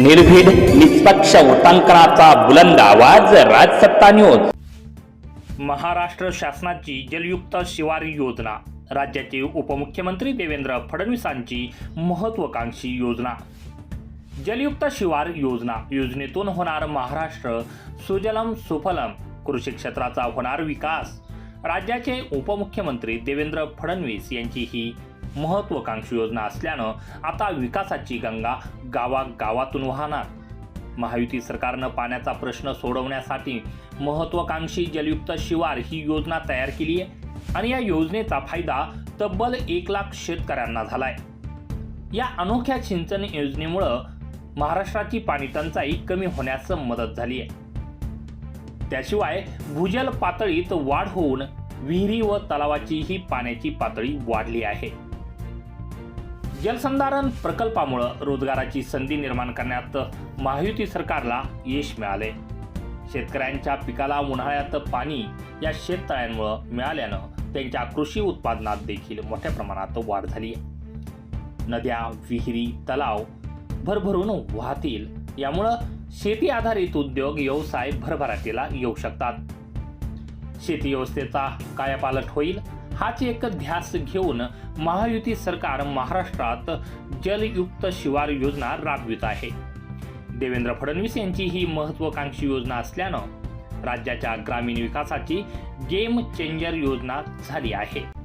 निर्भीड निष्पक्ष उटांकनाचा बुलंद आवाज राजसत्ता न्यूज महाराष्ट्र शासनाची जलयुक्त शिवार योजना राज्याचे उपमुख्यमंत्री देवेंद्र फडणवीसांची महत्वाकांक्षी योजना. जलयुक्त शिवार योजना योजनेतून होणार महाराष्ट्र सुजलम सुफलम कृषी क्षेत्राचा होणार विकास. राज्याचे उपमुख्यमंत्री देवेंद्र फडणवीस यांची ही महत्वाकांक्षी योजना असल्यानं आता विकासाची गंगा गावागावातून वाहणार. महायुती सरकारनं पाण्याचा प्रश्न सोडवण्यासाठी महत्वाकांक्षी जलयुक्त शिवार ही योजना तयार केली आहे आणि या योजनेचा फायदा तब्बल एक लाख शेतकऱ्यांना झालाय. या अनोख्या सिंचन योजनेमुळं महाराष्ट्राची पाणी टंचाई कमी होण्यास मदत झाली आहे. त्याशिवाय भूजल पातळीत वाढ होऊन विहिरी व तलावाचीही पाण्याची पातळी वाढली आहे. जलसंधारण प्रकल्पामुळं रोजगाराची संधी निर्माण करण्यात महायुती सरकारला यश मिळाले. शेतकऱ्यांच्या पिकाला उन्हाळ्यात पाणी या शेततळ्यांमुळं मिळाल्यानं त्यांच्या कृषी उत्पादनात देखील मोठ्या प्रमाणात वाढ झाली. आहे नद्या विहिरी तलाव भरभरून वाहतील यामुळं शेती आधारित उद्योग व्यवसाय भरभराटीला येऊ शकतात. शेती व्यवस्थेचा कायापालट होईल हाच एक ध्यास घेऊन महायुती सरकार महाराष्ट्रात जलयुक्त शिवार योजना राबवित आहे. देवेंद्र फडणवीस यांची ही महत्वाकांक्षी योजना असल्यानं राज्याच्या ग्रामीण विकासाची गेम चेंजर योजना झाली आहे.